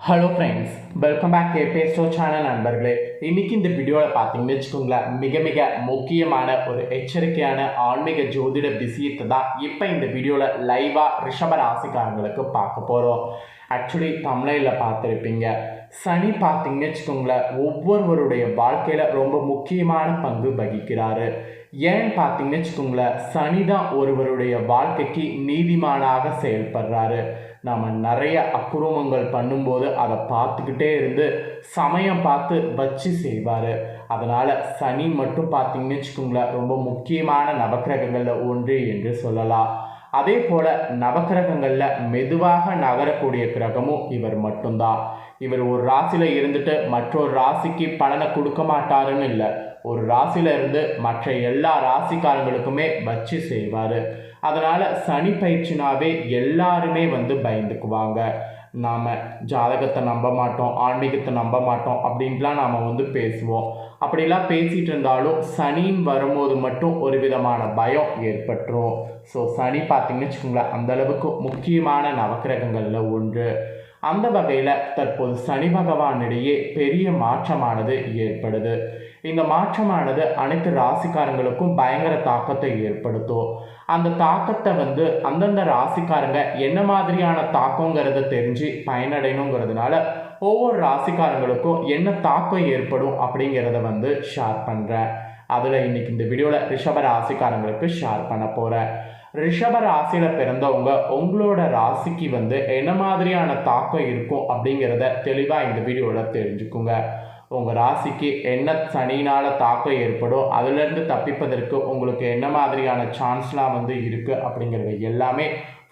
Hello friends welcome back K Bairstow channel நண்பர்களே. இன்னைக்கு இந்த வீடியோவில் பார்த்தீங்கன்னு வச்சுக்கோங்களேன் மிக மிக முக்கியமான ஒரு எச்சரிக்கையான ஆன்மீக ஜோதிட விஷயத்தை தான் இப்போ இந்த வீடியோவில் லைவாக ரிஷப ராசிக்காரங்களுக்கு பார்க்க போகிறோம் ஆக்சுவலி தமிழில் பார்த்துருப்பீங்க. சனி பார்த்தீங்கன்னு வச்சுக்கோங்களேன் ஒவ்வொருவருடைய வாழ்க்கையில் ரொம்ப முக்கியமான பங்கு வகிக்கிறாரு. ஏன் பார்த்தீங்கன்னு வச்சுக்கோங்களேன் சனி தான் ஒருவருடைய வாழ்க்கைக்கு நீதிமானாக செயல்படுறாரு. நாம் நிறைய அக்குரூமங்கள் பண்ணும்போது அதை பார்த்துக்கிட்டே இருந்து சமயம் பார்த்து வச்சு செய்வார். அதனால் சனி மட்டும் பார்த்தீங்கன்னு வச்சுக்கோங்களேன் ரொம்ப முக்கியமான நவக்கிரகங்களில் ஒன்று என்று சொல்லலாம். அதே போல் நவக்கிரகங்களில் மெதுவாக நகரக்கூடிய கிரகமும் இவர் மட்டும்தான். இவர் ஒரு ராசியில் இருந்துட்டு மற்றொரு ராசிக்கு பலனை கொடுக்க மாட்டாருன்னு இல்லை. ஒரு ராசியில இருந்து மற்ற எல்லா ராசிக்காரங்களுக்குமே வச்சு செய்வார். அதனால் சனி பயிற்சினாவே எல்லாருமே வந்து பயந்துக்குவாங்க. நாம் ஜாதகத்தை நம்ப மாட்டோம் ஆன்மீகத்தை நம்ப மாட்டோம் அப்படின்ட்டுலாம் நாம் வந்து பேசுவோம். அப்படிலாம் பேசிகிட்டு இருந்தாலும் சனின்னு வரும்போது மட்டும் ஒரு விதமான பயம் ஏற்பட்டுரும். ஸோ சனி பார்த்தீங்கன்னு வச்சுக்கோங்களேன் அந்தளவுக்கு முக்கியமான நவக்கிரகங்களில் ஒன்று. அந்த வகையில் தற்போது சனி பகவானிடையே பெரிய மாற்றமானது ஏற்படுது. இந்த மாற்றமானது அனைத்து ராசிக்காரங்களுக்கும் பயங்கர தாக்கத்தை ஏற்படுத்தும். அந்த தாக்கத்தை வந்து அந்தந்த ராசிக்காரங்க என்ன மாதிரியான தாக்கங்கிறத தெரிஞ்சு பயனடையணுங்கிறதுனால ஒவ்வொரு ராசிக்காரங்களுக்கும் என்ன தாக்கம் ஏற்படும் அப்படிங்கிறத வந்து ஷேர் பண்ணுறேன் அதில் இன்னைக்கு இந்த வீடியோவில் ரிஷப ராசிக்காரங்களுக்கு ஷேர் பண்ண போகிறேன் ரிஷப ராசியில் பிறந்தவங்க உங்களோட ராசிக்கு வந்து என்ன மாதிரியான தாக்கம் இருக்கும் அப்படிங்கிறத தெளிவாக இந்த வீடியோவில் தெரிஞ்சுக்குங்க. உங்கள் ராசிக்கு என்ன சனினால் தாக்கம் ஏற்படும் அதுலேருந்து தப்பிப்பதற்கு உங்களுக்கு என்ன மாதிரியான சான்ஸ்லாம் வந்து இருக்குது அப்படிங்கிறது எல்லாமே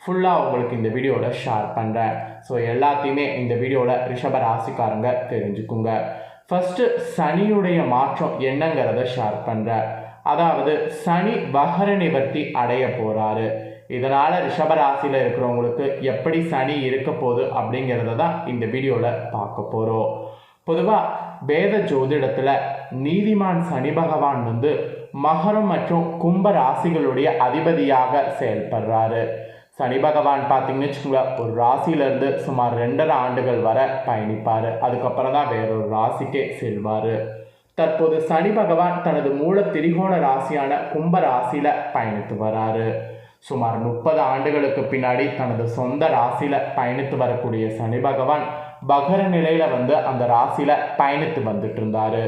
ஃபுல்லாக உங்களுக்கு இந்த வீடியோவில் ஷேர் பண்ணுறேன் ஸோ எல்லாத்தையுமே இந்த வீடியோவில் ரிஷப ராசிக்காரங்க தெரிஞ்சுக்குங்க. ஃபஸ்ட்டு சனியுடைய மாற்றம் என்னங்கிறத ஷேர் பண்ணுறேன் அதாவது சனி வகர நிவர்த்தி அடைய போகிறாரு இதனால் ரிஷபராசியில் இருக்கிறவங்களுக்கு எப்படி சனி இருக்க போகுது அப்படிங்கிறத தான் இந்த வீடியோவில் பார்க்க போகிறோம் பொதுவாக வேத ஜோதிடத்தில் நீதிமான் சனி பகவான் வந்து மகரம் மற்றும் கும்ப ராசிகளுடைய அதிபதியாக செயல்படுறாரு. சனி பகவான் பார்த்தீங்கன்னு வச்சுக்கோங்க ஒரு ராசியிலேருந்து சுமார் ரெண்டரை ஆண்டுகள் வர பயணிப்பார். அதுக்கப்புறம் தான் வேறொரு ராசிக்கே செல்வார். தற்போது சனி பகவான் தனது மூல திரிகோண ராசியான கும்ப ராசியில் பயணித்து வராரு. சுமார் முப்பது ஆண்டுகளுக்கு பின்னாடி தனது சொந்த ராசியில் பயணித்து வரக்கூடிய சனி பகவான் பகர நிலையில் வந்து அந்த ராசியில் பயணித்து வந்துட்டு இருந்தாரு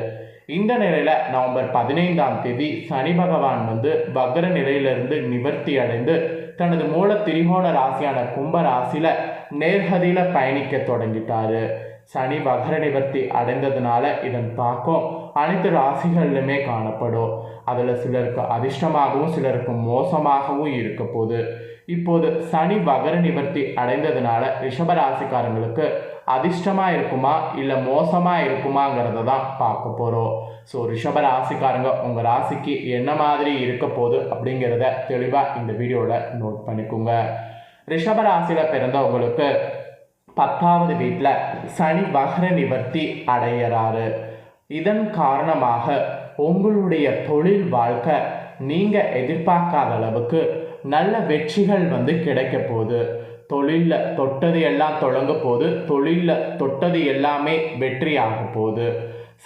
இந்த நிலையில் நவம்பர் பதினைந்தாம் தேதி சனி பகவான் வந்து பகர நிலையிலிருந்து நிவர்த்தி அடைந்து தனது மூல திரிகோண ராசியான கும்ப ராசியில் நேர்கதியில் பயணிக்க தொடங்கிட்டாரு. சனி பகர நிவர்த்தி அடைந்ததுனால இதன் தாக்கம் அனைத்து ராசிகள்லுமே காணப்படும். அதில் சிலருக்கு அதிர்ஷ்டமாகவும் சிலருக்கு மோசமாகவும் இருக்க போகுது. இப்போது சனி வகர நிவர்த்தி அடைந்ததுனால ரிஷப ராசிக்காரங்களுக்கு அதிர்ஷ்டமாக இருக்குமா இல்லை மோசமாக இருக்குமாங்கிறத தான் பார்க்க போகிறோம் ஸோ ரிஷப ராசிக்காரங்க உங்கள் ராசிக்கு என்ன மாதிரி இருக்க போகுது அப்படிங்கிறத தெளிவாக இந்த வீடியோவில் நோட் பண்ணிக்கோங்க. ரிஷப ராசியில் பிறந்தவங்களுக்கு பத்தாவது வீட்டில் சனி வகர நிவர்த்தி அடையிறாரு. இதன் காரணமாக உங்களுடைய தொழில் வாழ்க்கை நீங்கள் எதிர்பார்க்காத அளவுக்கு நல்ல வெற்றிகள் வந்து கிடைக்க போகுது. தொழிலில் தொட்டது எல்லாம் தொடங்க போது தொழிலில் தொட்டது எல்லாமே வெற்றி ஆக போகுது.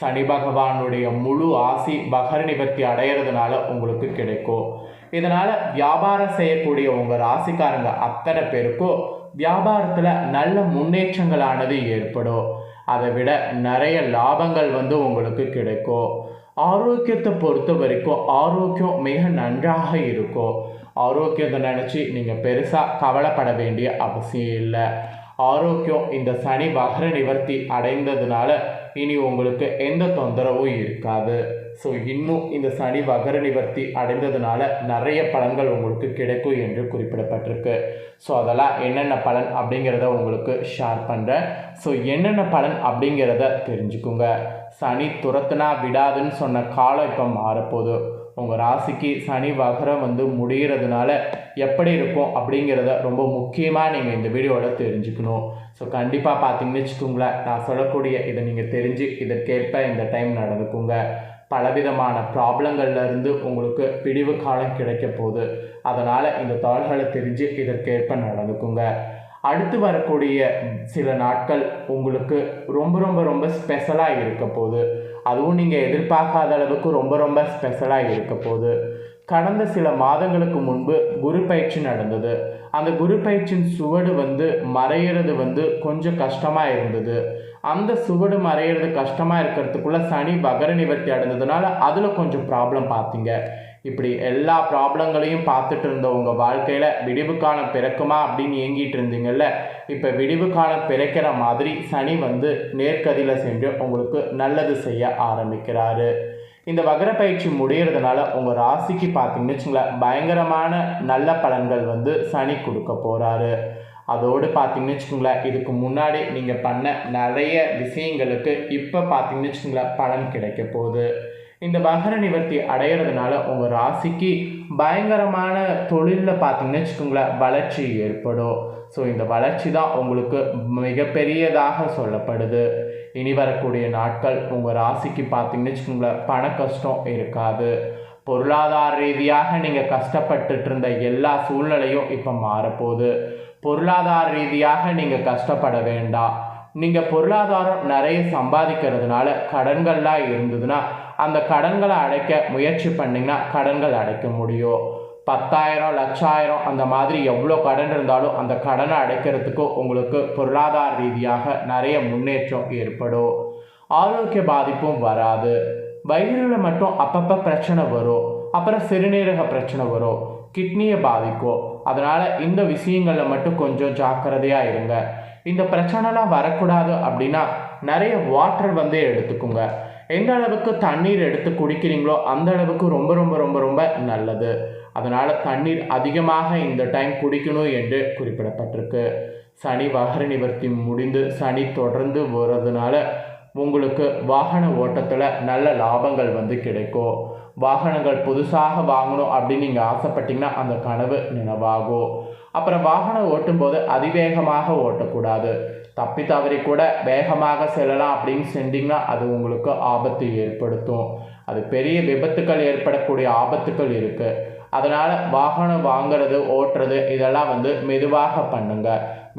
சனி பகவானுடைய முழு ஆசி பகர நிவர்த்தி அடையிறதுனால உங்களுக்கு கிடைக்கும். இதனால் வியாபாரம் செய்யக்கூடிய உங்கள் ராசிக்காரங்க அத்தனை பேருக்கும் வியாபாரத்தில் நல்ல முன்னேற்றங்களானது ஏற்படும். அதை விட நிறைய லாபங்கள் வந்து உங்களுக்கு கிடைக்கும். ஆரோக்கியத்தை பொறுத்த வரைக்கும் ஆரோக்கியம் மிக நன்றாக இருக்கும். ஆரோக்கியத்தை நினச்சி நீங்கள் பெருசாக கவலைப்பட வேண்டிய அவசியம் இல்லை. ஆரோக்கியம் இந்த சனி வகர நிவர்த்தி அடைந்ததுனால இனி உங்களுக்கு எந்த தொந்தரவும் இருக்காது. ஸோ இன்னும் இந்த சனி வகர நிவர்த்தி அடைந்ததுனால நிறைய பலன்கள் உங்களுக்கு கிடைக்கும் என்று குறிப்பிடப்பட்டிருக்கு. ஸோ அதெல்லாம் என்னென்ன பலன் அப்படிங்கிறத உங்களுக்கு ஷேர் பண்ணுறேன் ஸோ என்னென்ன பலன் அப்படிங்கிறத தெரிஞ்சுக்குங்க. சனி துரத்துனா விடாதுன்னு சொன்ன காலம் இப்போ மாறப்போகுது. உங்கள் ராசிக்கு சனி வகரம் வந்து முடிகிறதுனால எப்படி இருக்கும் அப்படிங்கிறத ரொம்ப முக்கியமாக நீங்கள் இந்த வீடியோவில் தெரிஞ்சுக்கணும். ஸோ கண்டிப்பாக பார்த்தீங்கன்னு வச்சுக்கோங்களேன் நான் சொல்லக்கூடிய இதை நீங்கள் தெரிஞ்சு இதற்கேற்ப இந்த டைம் நடந்துக்குங்க. பலவிதமான ப்ராப்ளங்கள்லேருந்து உங்களுக்கு பிடிவு காலம் கிடைக்க போகுது. அதனால் இந்த தாள்களை தெரிஞ்சு இதற்கேற்ப நடந்துக்குங்க. அடுத்து வரக்கூடிய சில நாட்கள் உங்களுக்கு ரொம்ப ரொம்ப ரொம்ப ஸ்பெஷலாக இருக்க போகுது. அதுவும் நீங்கள் எதிர்பார்க்காத அளவுக்கு ரொம்ப ரொம்ப ஸ்பெஷலாக இருக்க போகுது கடந்த சில மாதங்களுக்கு முன்பு குரு பயிற்சி நடந்தது. அந்த குரு பயிற்சியின் சுவடு வந்து மறையிறது வந்து கொஞ்சம் கஷ்டமாக இருந்தது. அந்த சுவடு மறையிறது கஷ்டமாக இருக்கிறதுக்குள்ள சனி வகர நிவர்த்தி அடைந்ததுனால அதில் கொஞ்சம் ப்ராப்ளம் பார்த்தீங்க. இப்படி எல்லா ப்ராப்ளங்களையும் பார்த்துட்டு இருந்த உங்கள் வாழ்க்கையில் விடிவு காலம் பிறக்குமா அப்படின்னு ஏங்கிட்டு இருந்தீங்கல்ல இப்போ விடிவு காலம் பிறக்கிற மாதிரி சனி வந்து நேர்கதியில் சென்று உங்களுக்கு நல்லது செய்ய ஆரம்பிக்கிறாரு. இந்த வகர பயிற்சி முடியறதுனால உங்கள் ராசிக்கு பார்த்தீங்கன்னு வச்சுங்களேன் பயங்கரமான நல்ல பலன்கள் வந்து சனி கொடுக்க போகிறாரு அதோடு பார்த்தீங்கன்னு வச்சுக்கோங்களேன் இதுக்கு முன்னாடி நீங்கள் பண்ண நிறைய விஷயங்களுக்கு இப்போ பார்த்தீங்கன்னு வச்சுக்கோங்களேன் பலன் கிடைக்க போகுது. இந்த மகர நிவர்த்தி அடையிறதுனால உங்கள் ராசிக்கு பயங்கரமான தொழிலில் பார்த்தீங்கன்னு வச்சுக்கோங்களேன் வளர்ச்சி ஏற்படும். ஸோ இந்த வளர்ச்சி தான் உங்களுக்கு மிகப்பெரியதாக சொல்லப்படுது. இனி வரக்கூடிய நாட்கள் உங்கள் ராசிக்கு பார்த்தீங்கன்னு வச்சுக்கோங்களேன் பண கஷ்டம் இருக்காது. பொருளாதார ரீதியாக நீங்கள் கஷ்டப்பட்டுட்டு இருந்த எல்லா சூழ்நிலையும் இப்போ மாறப்போகுது. பொருளாதார ரீதியாக நீங்கள் கஷ்டப்பட வேண்டாம். நீங்கள் பொருளாதாரம் நிறைய சம்பாதிக்கிறதுனால கடன்கள்லாம் இருந்ததுன்னா அந்த கடன்களை அடைக்க முயற்சி பண்ணிங்கன்னா கடன்கள் அடைக்க முடியும். பத்தாயிரம் லட்சாயிரம் அந்த மாதிரி எவ்வளோ கடன் இருந்தாலும் அந்த கடனை அடைக்கிறதுக்கு உங்களுக்கு பொருளாதார ரீதியாக நிறைய முன்னேற்றம் ஏற்படும். ஆரோக்கிய பாதிப்பும் வராது. வயிறில் மட்டும் அப்பப்போ பிரச்சனை வரும். அப்புறம் சிறுநீரக பிரச்சனை வரும். கிட்னியை பாதிக்கும். அதனால் இந்த விஷயங்களில் மட்டும் கொஞ்சம் ஜாக்கிரதையாக இருங்க. இந்த பிரச்சனைலாம் வரக்கூடாது அப்படின்னா நிறைய வாட்டர் வந்து எடுத்துக்கோங்க. எந்த அளவுக்கு தண்ணீர் எடுத்து குடிக்கிறீங்களோ அந்த அளவுக்கு ரொம்ப ரொம்ப ரொம்ப ரொம்ப நல்லது. அதனால் தண்ணீர் அதிகமாக இந்த டைம் குடிக்கணும் என்று குறிப்பிடப்பட்டிருக்கு. சனி வகர நிவர்த்தி முடிந்து சனி தொடர்ந்து வர்றதுனால உங்களுக்கு வாகன ஓட்டத்தில் நல்ல லாபங்கள் வந்து கிடைக்கும். வாகனங்கள் புதுசாக வாங்கணும் அப்படின்னு நீங்கள் ஆசைப்பட்டீங்கன்னா அந்த கனவு நினைவாகும். அப்புறம் வாகனம் ஓட்டும்போது அதிவேகமாக ஓட்டக்கூடாது. தப்பி தவறி கூட வேகமாக செல்லலாம் அப்படின்னு சென்றிங்கன்னா அது உங்களுக்கு ஆபத்து ஏற்படுத்தும். அது பெரிய விபத்துக்கள் ஏற்படக்கூடிய ஆபத்துக்கள் இருக்குது அதனால் வாகனம் வாங்குறது ஓட்டுறது இதெல்லாம் வந்து மெதுவாக பண்ணுங்க.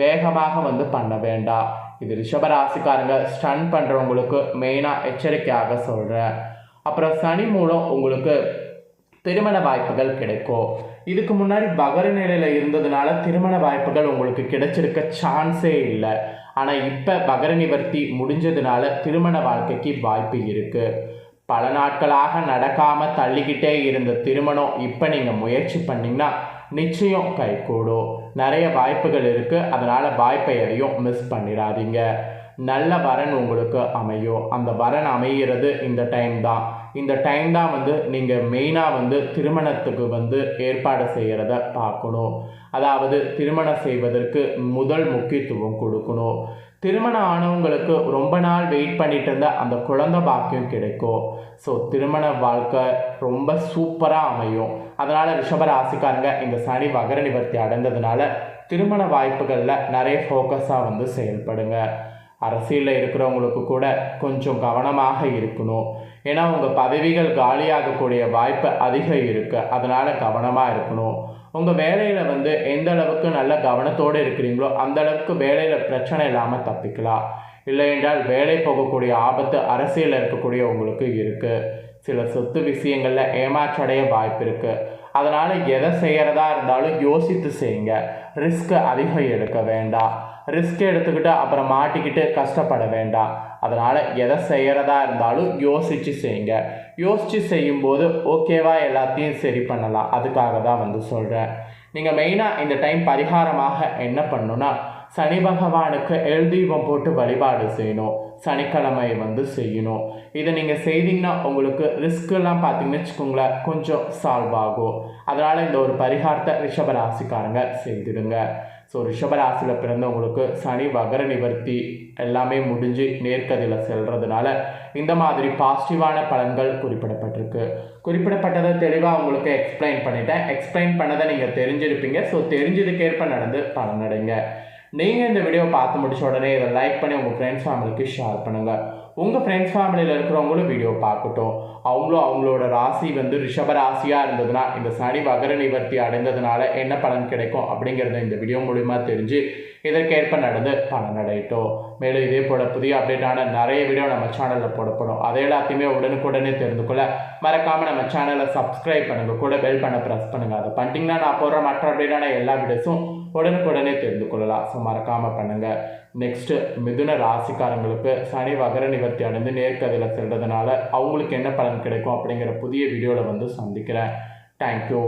வேகமாக வந்து பண்ண வேண்டாம். இது ரிஷபராசிக்காரங்க ஸ்டன் பண்ணுறவங்களுக்கு மெயினாக எச்சரிக்கையாக சொல்கிறேன் அப்புறம் சனி மூலம் உங்களுக்கு திருமண வாய்ப்புகள் கிடைக்கும். இதுக்கு முன்னாடி பகர நிலையில் இருந்ததுனால திருமண வாய்ப்புகள் உங்களுக்கு கிடைச்சிருக்க சான்ஸே இல்லை. ஆனால் இப்போ பகர நிவர்த்தி முடிஞ்சதுனால திருமண வாழ்க்கைக்கு வாய்ப்பு இருக்குது பல நாட்களாக நடக்காமல் தள்ளிக்கிட்டே இருந்த திருமணம் இப்போ நீங்கள் முயற்சி பண்ணிங்கன்னா நிச்சயம் கைகூடும். நிறைய வாய்ப்புகள் இருக்குது அதனால் வாய்ப்பை எதையும் மிஸ் பண்ணிடாதீங்க. நல்ல வரன் உங்களுக்கு அமையும். அந்த வரன் அமைகிறது இந்த டைம் தான். இந்த டைம் தான் வந்து நீங்கள் மெயினாக வந்து திருமணத்துக்கு வந்து ஏற்பாடு செய்கிறத பார்க்கணும். அதாவது திருமணம் செய்வதற்கு முதல் முக்கியத்துவம் கொடுக்கணும். திருமணம் ஆனவங்களுக்கு ரொம்ப நாள் வெயிட் பண்ணிட்டு இருந்த அந்த குழந்தை பாக்கியம் கிடைக்கும். ஸோ திருமண வாழ்க்கை ரொம்ப சூப்பராக அமையும். அதனால் ரிஷபராசிக்காரங்க இந்த சனி வகர நிவர்த்தி அடைந்ததுனால திருமண வாய்ப்புகளில் நிறைய ஃபோக்கஸாக வந்து செயல்படுங்க. அரசியலில் இருக்கிறவங்களுக்கு கூட கொஞ்சம் கவனமாக இருக்கணும். ஏன்னா உங்கள் பதவிகள் காலியாகக்கூடிய வாய்ப்பு அதிகம் இருக்குது அதனால் கவனமாக இருக்கணும். உங்கள் வேலையில் வந்து எந்த அளவுக்கு நல்ல கவனத்தோடு இருக்கிறீங்களோ அந்த அளவுக்கு வேலையில் பிரச்சனை இல்லாமல் தப்பிக்கலாம். இல்லை என்றால் வேலை போகக்கூடிய ஆபத்து அரசியலில் இருக்கக்கூடிய உங்களுக்கு இருக்குது சில சொத்து விஷயங்களில் ஏமாற்றடைய வாய்ப்பு இருக்குது அதனால் எதை செய்கிறதா இருந்தாலும் யோசித்து செய்யுங்க. ரிஸ்க் அதிகம் எடுக்க வேண்டாம். ரிஸ்க் எடுத்துக்கிட்டு அப்புறம் மாட்டிக்கிட்டு கஷ்டப்பட வேண்டாம். அதனால் எதை செய்கிறதா இருந்தாலும் யோசித்து செய்யுங்க. யோசித்து செய்யும்போது ஓகேவா எல்லாத்தையும் சரி பண்ணலாம். அதுக்காக தான் வந்து சொல்கிறேன் நீங்கள் மெயினாக இந்த டைம் பரிகாரமாக என்ன பண்ணுன்னா சனி பகவானுக்கு எல் தீபம் போட்டு வழிபாடு செய்யணும். சனிக்கிழமை வந்து செய்யணும். இதை நீங்கள் செய்தீங்கன்னா உங்களுக்கு ரிஸ்க்கெல்லாம் பார்த்தீங்கன்னு வச்சுக்கோங்களேன் கொஞ்சம் சால்வ் ஆகும். அதனால் இந்த ஒரு பரிகாரத்தை ரிஷபராசிக்காரங்க செய்திடுங்க. ஸோ ரிஷபராசியில் பிறந்தவங்களுக்கு சனி வகர நிவர்த்தி எல்லாமே முடிஞ்சு நேர்கதியில் செல்றதுனால இந்த மாதிரி பாசிட்டிவான பலன்கள் குறிப்பிடப்பட்டிருக்கு. குறிப்பிடப்பட்டதை தெளிவாக உங்களுக்கு எக்ஸ்பிளைன் பண்ணிட்டேன். எக்ஸ்பிளைன் பண்ணதை நீங்கள் தெரிஞ்சிருப்பீங்க. ஸோ தெரிஞ்சதுக்கேற்ப நடந்து பலனடைங்க. நீங்கள் இந்த வீடியோ பார்த்து முடிச்ச உடனே இதை லைக் பண்ணி உங்கள் ஃப்ரெண்ட்ஸ் ஃபேமிலிக்கு ஷேர் பண்ணுங்கள் உங்கள் ஃப்ரெண்ட்ஸ் ஃபேமிலியில் இருக்கிறவங்களும் வீடியோ பார்க்கட்டும். அவங்களும் அவங்களோட ராசி வந்து ரிஷப ராசியாக இருந்ததுன்னா இந்த சனி வகர நிவர்த்தி அடைந்ததுனால என்ன பலன் கிடைக்கும் அப்படிங்கிறத இந்த வீடியோ மூலிமா தெரிஞ்சு இதற்கேற்ப நடந்து பலனடையட்டும். மேலும் இதே போல் புதிய அப்டேட்டான நிறைய வீடியோ நம்ம சேனலில் போடப்படும். அதை எல்லாத்தையுமே உடனுக்குடனே தெரிந்து கொள்ள மறக்காமல் நம்ம சேனலை சப்ஸ்கிரைப் பண்ணுங்க. கூட பெல் பண்ண ப்ரெஸ் பண்ணுங்கள் அதை பண்ணிட்டீங்கன்னா நான் போடுற மற்ற அப்டேட்டான எல்லா வீடியோஸும் உடனுக்குடனே தெரிந்து கொள்ளலாம். ஸோ மறக்காமல் பண்ணுங்க. நெக்ஸ்ட் மிதுன ராசிக்காரங்களுக்கு சனி வகர நிவர்த்தி அடைந்து நேர்கதையில் செல்றதுனால அவங்களுக்கு என்ன பலன் கிடைக்கும் அப்படிங்கிற புதிய வீடியோவில் வந்து சந்திக்கிறேன். தேங்க்யூ